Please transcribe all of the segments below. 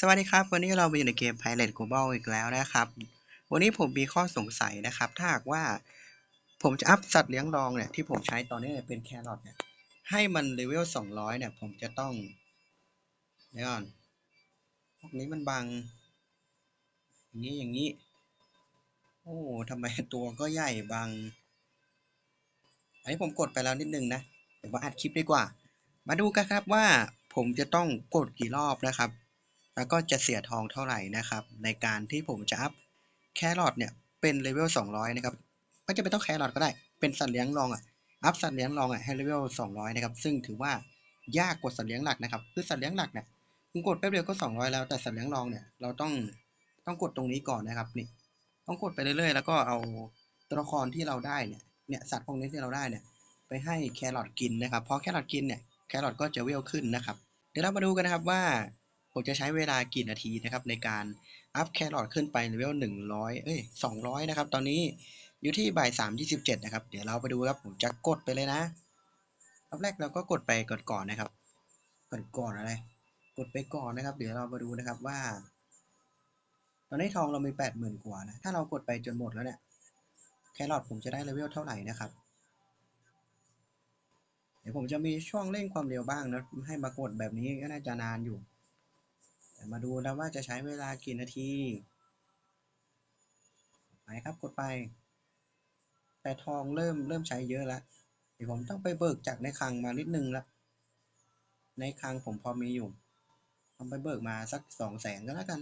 สวัสดีครับ วันนี้เรามาอยู่ในเกม Pirate Global อีกแล้วนะครับ วันนี้ผมมีข้อสงสัยนะครับ ถ้าหากว่าผมจะอัพสัตว์เลี้ยงรองเนี่ยที่ผมใช้ตอนนี้เนี่ยเป็นแครอทเนี่ยให้มันเลเวล200 เนี่ย ผมจะต้องเดี๋ยวก่อนพวกนี้มันบังอย่างนี้อย่างนี้ โอ้ทำไมตัวก็ใหญ่บังอันนี้ผมกดไปแล้วนิดนึงนะเดี๋ยวมาอัดคลิปดีกว่า มาดูกันครับว่าผมจะต้องกดกี่รอบนะครับ แล้วก็จะเสียทองเท่าไหร่นะครับ ในการที่ผมจะอัพแครอทเนี่ยเป็นเลเวล200 นะครับไม่จะเป็นต้องแครอทก็ได้ เป็นสัตว์เลี้ยงรองอะ อัพสัตว์เลี้ยงรองอะให้เลเวล200 นะครับ ซึ่งถือว่ายากกว่าสัตว์เลี้ยงหลักนะครับ คือสัตว์เลี้ยงหลักเนี่ยคุณกดแป๊บเดียวก็ 200 แล้ว แต่สัตว์เลี้ยงรองเนี่ย เราต้อง ต้องกดตรงนี้ก่อนนะครับ นี่ ต้องกดไปเรื่อยๆ แล้วก็เอาตัวละครที่เราได้เนี่ย เนี่ย สัตว์พวกนี้ที่เราได้เนี่ย ไปให้แครอทกินนะครับ พอแครอทกินเนี่ย แครอทก็จะเวลขึ้นนะครับ เดี๋ยวเรามาดูกันนะครับว่า ผมจะใช้เวลากี่นาทีนะครับในการอัพแครอทขึ้นไปเลเวลหนึ่งร้อยเอ้ยสองร้อยนะครับ ตอนนี้อยู่ที่บ่ายสามยี่สิบเจ็ดนะครับ เดี๋ยวเราไปดูครับ ผมจะกดไปเลยนะรอบแรกเราก็กดไปก่อนก่อนนะครับกดก่อนอะไร กดไปก่อนนะครับ เดี๋ยวเรามาดูนะครับว่า ตอนนี้ทองเรามีแปดหมื่นกว่านะ ถ้าเรากดไปจนหมดแล้วเนี่ย แครอทผมจะได้เลเวลเท่าไหร่นะครับเดี๋ยวผมจะมีช่วงเร่งความเร็วบ้างนะ ให้มากดแบบนี้ก็น่าจะนานอยู่ มาดูแล้วว่าจะใช้เวลากี่นาทีไปครับกดไป แต่ทองเริ่มเริ่มใช้เยอะแล้วเดี๋ยวผมต้องไปเบิกจากในคลังมานิดนึงละในคลังผมพอมีอยู่ผมไปเบิกมาสักสองแสนก็แล้วกัน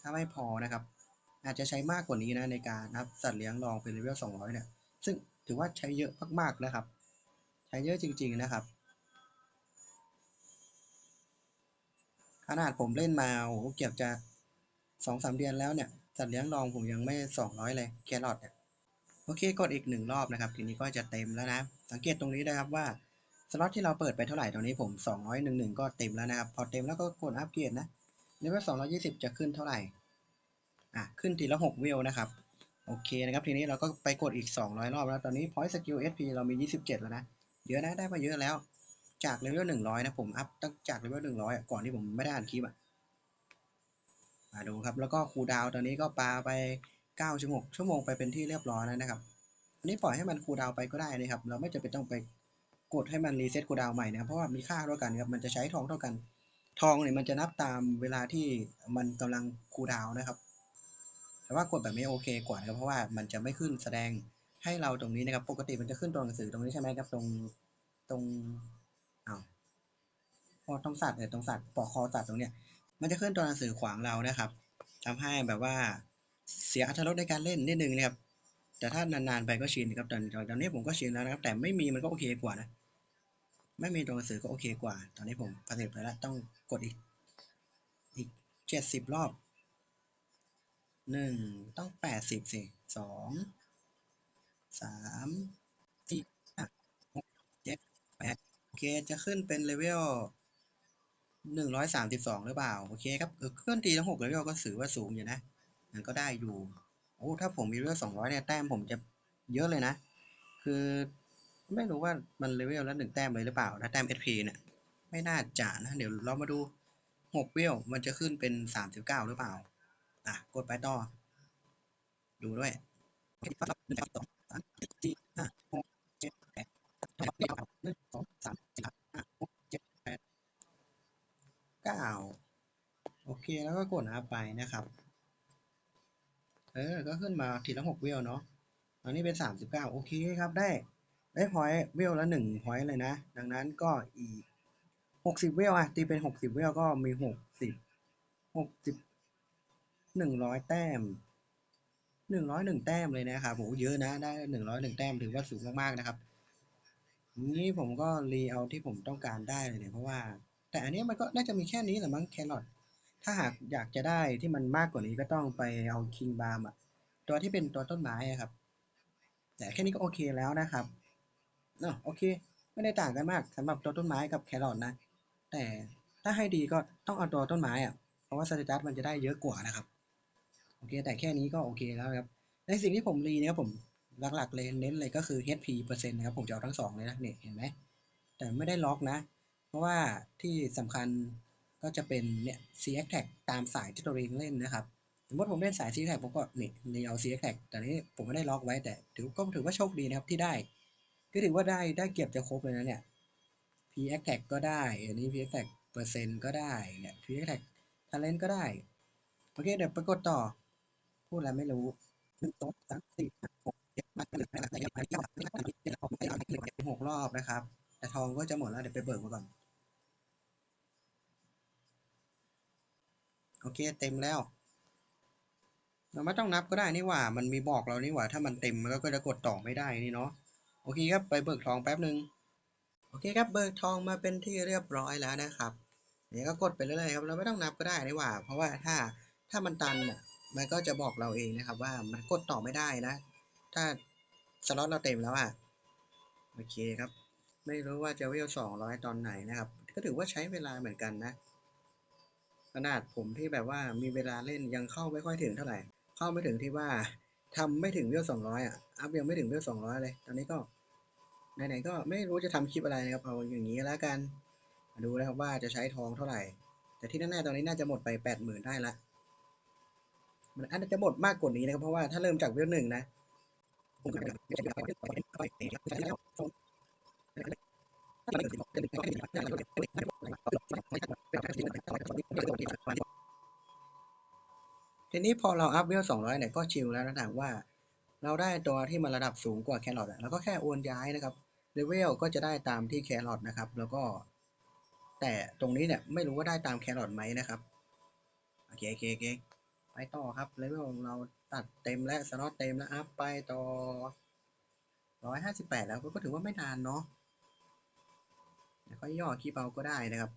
ถ้าไม่พอนะครับ อาจจะใช้มากกว่านี้นะในการนับสัตว์เลี้ยงรองเป็นเลเวลสองร้อยเนี่ย ซึ่งถือว่าใช้เยอะมากๆนะครับ ใช้เยอะจริง ๆนะครับ ขนาดผมเล่นมาโอ้โหเกือบจะสองสามเดือนแล้วเนี่ยสัตว์เลี้ยงรองผมยังไม่สองร้อยเลยแครอทเนี่ยโอเคกดอีกหนึ่งรอบนะครับทีนี้ก็จะเต็มแล้วนะ สังเกตตรงนี้นะครับว่าสล็อตที่เราเปิดไปเท่าไหร่ตอนนี้ผมสองร้อยหนึ่งหนึ่งก็เต็มแล้วนะครับ พอเต็มแล้วก็กดอัปเกรดนะเลเวลสองร้อยี่สิบจะขึ้นเท่าไหร่อะขึ้นทีละหกวิวนะครับโอเคนะครับทีนี้เราก็ไปกดอีกสองร้อยรอบแล้ว ตอนนี้ point skill SP เรามียี่สิบเจ็ดแล้วนะ เยอะนะได้มาเยอะแล้ว จากเลเวลหนึ่งร้อยนะผมอัพตั้งจากเลเวลหนึ่งร้อยก่อนที่ผมไม่ได้อ่านคลิปอะมาดูครับ แล้วก็คูดาวตอนนี้ก็ปาไปเก้าชั่วโมงชั่วโมงไปเป็นที่เรียบร้อยแล้วนะครับ อันนี้ปล่อยให้มันคูดาวไปก็ได้นะครับ เราไม่จำเป็นต้องไปกดให้มันรีเซ็ตคูดาวใหม่นะเพราะว่ามีค่าเท่ากันครับมันจะใช้ทองเท่ากัน ทองเนี่ยมันจะนับตามเวลาที่มันกำลังคูดาวน์นะครับ แต่ว่ากดแบบนี้โอเคกว่านะครับเพราะว่ามันจะไม่ขึ้นแสดงให้เราตรงนี้นะครับ ปกติมันจะขึ้นตัวหนังสือตรงนี้ใช่ไหมครับตรงตรง อ้าวพอตรงสัตว์เนี่ยตรงสัตว์ปอกคอสัตว์ตรงเนี้ย มันจะขึ้นตัวหนังสือขวางเรานะครับทำให้แบบว่าเสียอรรถรสในการเล่นนิดนึงนะครับ แต่ถ้านานๆไปก็ชินครับตอนตอนนี้ผมก็ชินแล้วนะครับ แต่ไม่มีมันก็โอเคกว่านะ ไม่มีตัวหนังสือก็โอเคกว่า ตอนนี้ผมประสิทธิ์ไปแล้วต้องกดอีก อีกเจ็ดสิบรอบหนึ่งต้องแปดสิบสิสองสามสี่ห้าหกเจ็ดแปด โอเคจะขึ้นเป็นเลเวลหนึ่งร้อยสามสิบสองหรือเปล่า โอเคครับเออเคลื่อนทีทั้งหกเลเวลก็ถือว่าสูงอยู่นะมันก็ได้อยู่โอ้ถ้าผมมีเลเวลสองร้อยเนี่ยแต้มผมจะเยอะเลยนะ คือไม่รู้ว่ามันเลเวลละหนึ่งแต้มเลยหรือเปล่าถ้าแต้ม SP เนี่ยไม่น่าจะนะเดี๋ยวเรามาดูหกเวลมันจะขึ้นเป็นสามสิบเก้าหรือเปล่าอะกดไปต่อ ดูด้วยหนึ่งสองสามสี่ห้าหกเจ็ดแปด 9 โอเค แล้วก็กดอัพไปนะครับ เออ ก็ขึ้นมาทีละ 6 เวลเนาะอันนี้เป็น 39 โอเคครับได้ได้พอยเวลละ1พอยเลยนะ ดังนั้นก็อีก 60 เวลอะตีเป็น 60 เวลก็มี 60 60 100 แต้ม 101 แต้มเลยนะครับโอ้เยอะนะ ได้ 101 แต้มถือว่าสูงมากๆนะครับนี้ผมก็รีเอาที่ผมต้องการได้เลยเนี่ยเพราะว่า แต่อันนี้มันก็น่าจะมีแค่นี้แหละมั้งแครอทถ้าหากอยากจะได้ที่มันมากกว่านี้ก็ต้องไปเอาคิงบาร์มอะตัวที่เป็นตัวต้นไม้ครับ แต่แค่นี้ก็โอเคแล้วนะครับเนาะโอเค ไม่ได้ต่างกันมากสำหรับตัวต้นไม้กับแครอทนะ แต่ถ้าให้ดีก็ต้องเอาตัวต้นไม้อะเพราะว่าสเตตัสมันจะได้เยอะกว่านะครับโอเค แต่แค่นี้ก็โอเคแล้วครับ ในสิ่งที่ผมรีเนี่ยผมหลักๆเลยเน้นเลยก็คือ HP เปอร์เซ็นต์นะครับผมจะเอาทั้งสองเลยนะเนี่ยเห็นไหมแต่ไม่ได้ล็อกนะ เพราะว่าที่สำคัญก็จะเป็นเนี่ย c x tag ตามสายที่ตัวเองเล่นนะครับ สมมติผมเล่นสาย c x tag ผมก็นี่นี่เอา c x tag แต่นี้ผมไม่ได้ล็อกไว้แต่ถือก็ถือว่าโชคดีนะครับที่ได้ ก็ถือว่าได้ได้เก็บจะครบเลยนะเนี่ย p x tag ก็ได้ อันนี้ p x tag เปอร์เซ็นต์ก็ได้เนี่ย p x tag talent ก็ได้ โอเคเดี๋ยวไปกดต่อ พูดอะไรไม่รู้หนึ่งสองสามสี่หกเจ็ดแปดเก้าสิบสิบเอ็ดสิบสองสิบสามสิบสี่สิบห้าสิบหกรอบนะครับ แต่ทองก็จะหมดแล้วเดี๋ยวไปเบิกมาก่อน โอเค เต็มแล้ว เราไม่ต้องนับก็ได้นี่หว่า มันมีบอกเรานี่หว่า ถ้ามันเต็มมันก็จะกดต่อไม่ได้นี่เนาะ โอเคครับ ไปเบิกทองแป๊บหนึ่งโอเคครับ เบิกทองมาเป็นที่เรียบร้อยแล้วนะครับเดี๋ยวก็กดไปเรื่อยๆครับ เราไม่ต้องนับก็ได้นี่หว่า เพราะว่าถ้าถ้ามันตันอะ มันก็จะบอกเราเองนะครับ ว่ามันกดต่อไม่ได้นะ ถ้าสล็อตเราเต็มแล้วอะ โอเคครับ ไม่รู้ว่าจะเวลสองร้อยตอนไหนนะครับ ก็ถือว่าใช้เวลาเหมือนกันนะ ขนาดผมที่แบบว่ามีเวลาเล่นยังเข้าไม่ค่อยถึงเท่าไหร่ เข้าไม่ถึงที่ว่าทำไม่ถึงเวลสองร้อยอะ อัพยังไม่ถึงเวลสองร้อยเลย ตอนนี้ก็ไหนๆก็ไม่รู้จะทำคลิปอะไรนะครับ เอาอย่างนี้แล้วกันมาดูนะครับว่าจะใช้ทองเท่าไหร่ แต่ที่แน่ๆตอนนี้น่าจะหมดไปแปดหมื่นได้ละ มันอาจจะหมดมากกว่านี้นะครับ เพราะว่าถ้าเริ่มจากเวลหนึ่งนะผมก็จะ ทีนี้พอเราอัพเวลสองร้อยเนี่ยก็ชิลแล้วนะถามว่า เราได้ตัวที่มันระดับสูงกว่าแครอทแล้วก็แค่โอนย้ายนะครับเลเวลก็จะได้ตามที่แครอทนะครับ แล้วก็ แต่ตรงนี้เนี่ยไม่รู้ว่าได้ตามแครอทไหมนะครับโอเคโอเคโอเคไปต่อครับเลเวลของเราตัดเต็มและสล็อตเต็มแล้วอัพไปต่อร้อยห้าสิบแปดแล้วก็ถือว่าไม่นานเนาะ เดี๋ยวค่อยย่อคีย์เบาก็ได้นะครับ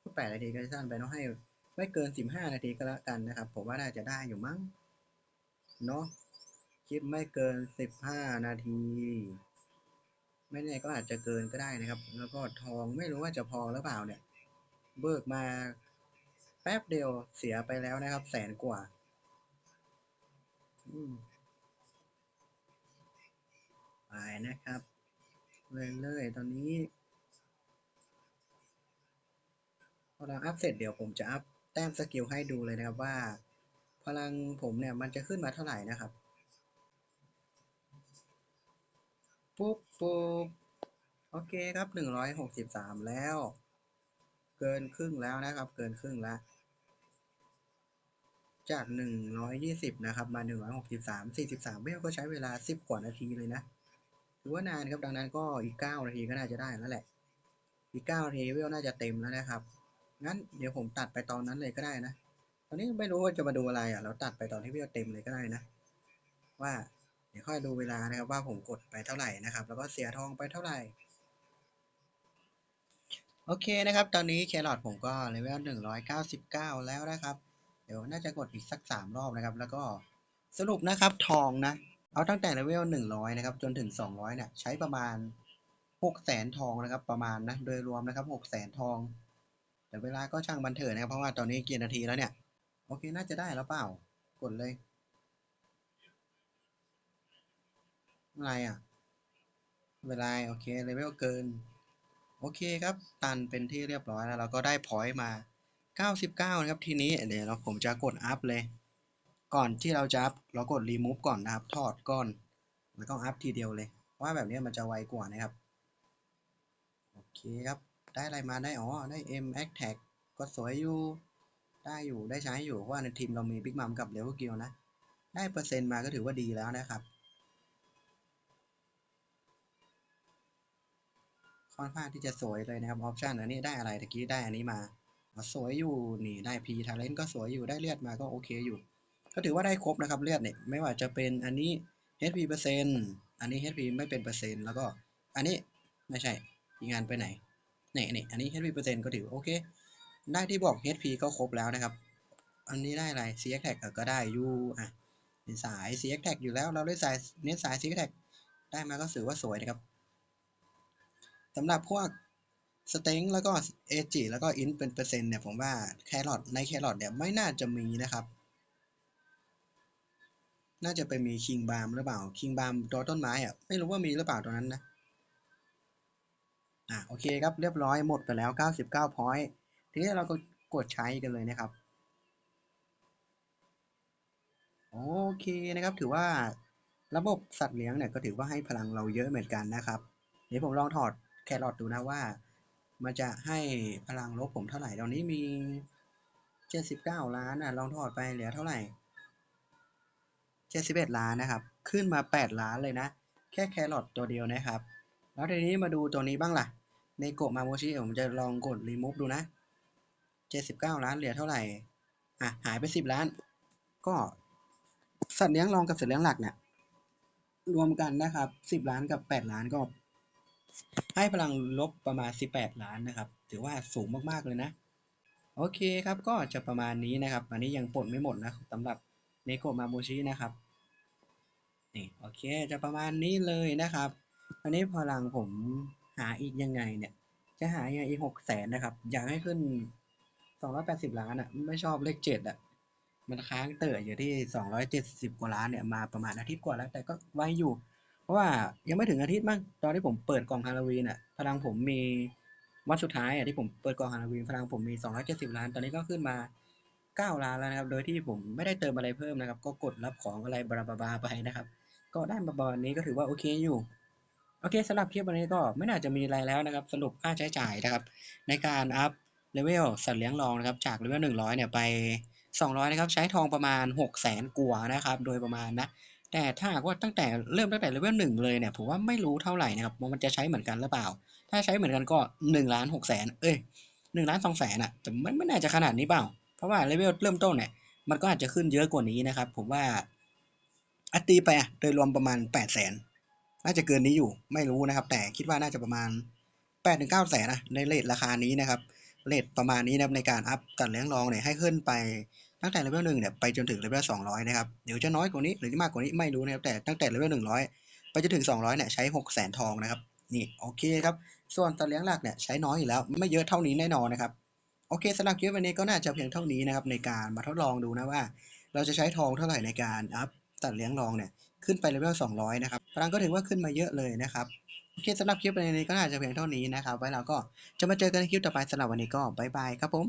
พูดแปดนาทีก็จะสั้นไปเนาะให้ไม่เกินสิบห้านาทีก็แล้วกันนะครับ ผมว่าน่าจะได้อยู่มั้งเนาะคลิปไม่เกินสิบห้านาที ไม่แน่ก็อาจจะเกินก็ได้นะครับ แล้วก็ทองไม่รู้ว่าจะพอหรือเปล่าเนี่ย เบิกมาแป๊บเดียวเสียไปแล้วนะครับ แสนกว่าไปนะครับ เรื่อยๆตอนนี้ พอเราอัพเสร็จเดี๋ยวผมจะอัพแต้มสกิลให้ดูเลยนะครับว่า พลังผมเนี่ยมันจะขึ้นมาเท่าไหร่นะครับ ปุ๊บปุ๊บโอเคครับหนึ่งร้อยหกสิบสามแล้ว เกินครึ่งแล้วนะครับ เกินครึ่งแล้วจากหนึ่งร้อยยี่สิบนะครับ มาหนึ่งร้อยหกสิบสามสี่สิบสามเวลก็ใช้เวลาสิบกว่านาทีเลยนะถือว่านานครับ ดังนั้นก็อีกเก้านาทีก็น่าจะได้แล้วแหละ อีกเก้านาทีเวลน่าจะเต็มแล้วนะครับ งั้นเดี๋ยวผมตัดไปตอนนั้นเลยก็ได้นะ ตอนนี้ไม่รู้ว่าจะมาดูอะไรอะ เราตัดไปตอนที่เวลเต็มเลยก็ได้นะ ว่าเดี๋ยวค่อยดูเวลานะครับว่าผมกดไปเท่าไหร่นะครับ แล้วก็เสียทองไปเท่าไหร่ โอเคนะครับ ตอนนี้แครอทผมก็เลเวลหนึ่งร้อยเก้าสิบเก้าแล้วนะครับ เดี๋ยวน่าจะกดอีกสักสามรอบนะครับ แล้วก็สรุปนะครับทองนะ เอาตั้งแต่เลเวลหนึ่งร้อยนะครับ จนถึงสองร้อยเนี่ยใช้ประมาณหกแสนทองนะครับ ประมาณนะโดยรวมนะครับหกแสนทอง แต่เวลาก็ช่างบันเทิงนะครับ เพราะว่าตอนนี้กี่นาทีแล้วเนี่ย โอเค น่าจะได้แล้วเปล่า กดเลย อะไรอะ เวลา โอเค เลเวลเกิน โอเคครับ ตันเป็นที่เรียบร้อยแล้วเราก็ได้พอยต์มา 99 นะครับ ทีนี้เดี๋ยวเราผมจะกดอัพเลย ก่อนที่เราจะอัพเรากด remove ก่อนนะครับ ถอดก่อน แล้วก็อัพทีเดียวเลย ว่าแบบนี้มันจะไวกว่านะครับ โอเคครับ ได้อะไรมาได้ อ๋อ ได้ M X Tag ก็สวยอยู่ ได้อยู่ได้ใช้อยู่ เพราะว่าในทีมเรามี Big Mom กับ Level Gear นะ ได้เปอร์เซ็นต์มาก็ถือว่าดีแล้วนะครับ ค่อนข้างที่จะสวยเลยนะครับออปชันอันนี้ได้อะไรตะกี้ได้อันนี้มาสวยอยู่นี่ได้ P Talent ก็สวยอยู่ได้เลือดมาก็โอเคอยู่ ก็ถือว่าได้ครบนะครับเลือดเนี่ยไม่ว่าจะเป็นอันนี้ HP เปอร์เซ็นต์อันนี้ HP ไม่เป็นเปอร์เซ็นต์แล้วก็อันนี้ไม่ใช่อีงานไปไหน นี่ยนี่อันนี้ HP เปอร์เซ็นต์ก็ถือโอเค ได้ที่บอก HP ก็ครบแล้วนะครับ อันนี้ได้อะไร CX Tag ก็ได้อยู่อะเป็นสาย CX Tag อยู่แล้วเราได้สายเน้นสาย CX Tag ได้มาก็ถือว่าสวยนะครับสำหรับพวกสเต็งแล้วก็เอจิแล้วก็อินเป็นเปอร์เซ็นต์เนี่ยผมว่าแครอทในแครอทเนี่ยไม่น่าจะมีนะครับ น่าจะไปมีคิงบาร์มหรือเปล่าคิงบาร์มตัวต้นไม้อะไม่รู้ว่ามีหรือเปล่าตัวนั้นนะ อะโอเคครับเรียบร้อยหมดไปแล้ว 99พอยต์ทีนี้เราก็กดใช้กันเลยนะครับ โอเคนะครับถือว่าระบบสัตว์เลี้ยงเนี่ยก็ถือว่าให้พลังเราเยอะเหมือนกันนะครับเดี๋ยวผมลองถอดแครอทดูนะว่า มันจะให้พลังลบผมเท่าไหร่ตอนนี้มีเจ็ดสิบเก้าล้านอะลองถอดไปเหลือเท่าไหร่เจ็ดสิบเอ็ดล้านนะครับ ขึ้นมาแปดล้านเลยนะ แค่แครอทตัวเดียวนะครับ แล้วทีนี้มาดูตัวนี้บ้างล่ะ ในโกะมาโมชิผมจะลองกดรีมูฟดูนะเจ็ดสิบเก้าล้านเหลือเท่าไหร่ อะ หายไปสิบล้าน ก็สัตว์เลี้ยงรองกับสัตว์เลี้ยงหลักเนี่ย รวมกันนะครับสิบล้านกับแปดล้านก็ ให้พลังลบประมาณสิบแปดล้านนะครับ ถือว่าสูงมาก ๆ เลยนะ โอเคครับก็จะประมาณนี้นะครับ อันนี้ยังปลดไม่หมดนะสำหรับเนโกะมาโมชินะครับ นี่โอเคจะประมาณนี้เลยนะครับ อันนี้พลังผม หาอีกยังไงเนี่ย จะหายังไงอีกหกแสนนะครับ อยากให้ขึ้นสองร้อยแปดสิบล้านอะ่ะ ไม่ชอบเลขเจ็ดอะ มันค้างเต๋ออยู่ที่สองร้อยเจ็ดสิบกว่าล้านเนี่ยมาประมาณอาทิตย์กว่าแล้ว แต่ก็ไวอยู่ เพราะว่ายังไม่ถึงอาทิตย์มั้งตอนที่ผมเปิดกล่องฮาโลวีนอะ พลังผมมีวันสุดท้ายอะที่ผมเปิดกล่องฮาโลวีนพลังผมมีสองร้อยเจ็ดสิบล้าน ตอนนี้ก็ขึ้นมาเก้าล้านแล้วนะครับ โดยที่ผมไม่ได้เติมอะไรเพิ่มนะครับ ก็กดรับของอะไรบลาบลาไปนะครับ ก็ได้มาประมาณนี้ก็ถือว่าโอเคอยู่ โอเคสำหรับคลิปวันนี้ก็ไม่น่าจะมีอะไรแล้วนะครับ สรุปค่าใช้จ่ายนะครับ ในการอัพเลเวลสัตว์เลี้ยงรองนะครับ จากเลเวลหนึ่งร้อยเนี่ยไปสองร้อยนะครับใช้ทองประมาณหกแสนกว่านะครับ โดยประมาณนะแต่ถ้าว่าตั้งแต่เริ่มตั้งแต่เลเวลหนึ่งเลยเนี่ยผมว่าไม่รู้เท่าไหร่นะครับว่ามันจะใช้เหมือนกันหรือเปล่า ถ้าใช้เหมือนกันก็หนึ่งล้านหกแสนเอ้ยหนึ่งล้านสองแสนอะแต่มันไม่น่าจะขนาดนี้เปล่า เพราะว่าเลเวลเริ่มต้นเนี่ยมันก็อาจจะขึ้นเยอะกว่านี้นะครับ ผมว่าอัตีไปอะโดยรวมประมาณแปดแสน น่าจะเกินนี้อยู่ไม่รู้นะครับ แต่คิดว่าน่าจะประมาณแปดถึงเก้าแสนนะในเลทราคานี้นะครับเลทประมาณนี้นะครับในการอัพตัดเลี้ยงรองเนี่ยให้ขึ้นไปตั้งแต่เลเวลหนึ่งเนี่ยไปจนถึงเลเวลสองร้อยนะครับเดี๋ยวจะน้อยกว่านี้หรือจะมากกว่านี้ไม่รู้นะครับแต่ตั้งแต่เลเวลหนึ่งร้อยไปจนถึงสองร้อยเนี่ยใช้หกแสนทองนะครับนี่โอเคครับส่วนตัดเลี้ยงหลักเนี่ยใช้น้อยอยู่แล้วไม่เยอะเท่านี้แน่นอนนะครับโอเคสำหรับคลิปวันนี้ก็น่าจะเพียงเท่านี้นะครับในการมาทดลองดูนะว่า เราจะใช้ทองเท่าไหร่ในการอัพตัดเลี้ยงรองเนี่ย ขึ้นไปเลเวล200 นะครับพลังก็ถือว่าขึ้นมาเยอะเลยนะครับ โอเคสำหรับคลิปในนี้ก็น่าจะเพียงเท่านี้นะครับ ไว้เราก็จะมาเจอกันในคลิปต่อไปสำหรับวันนี้ก็บายบายครับผม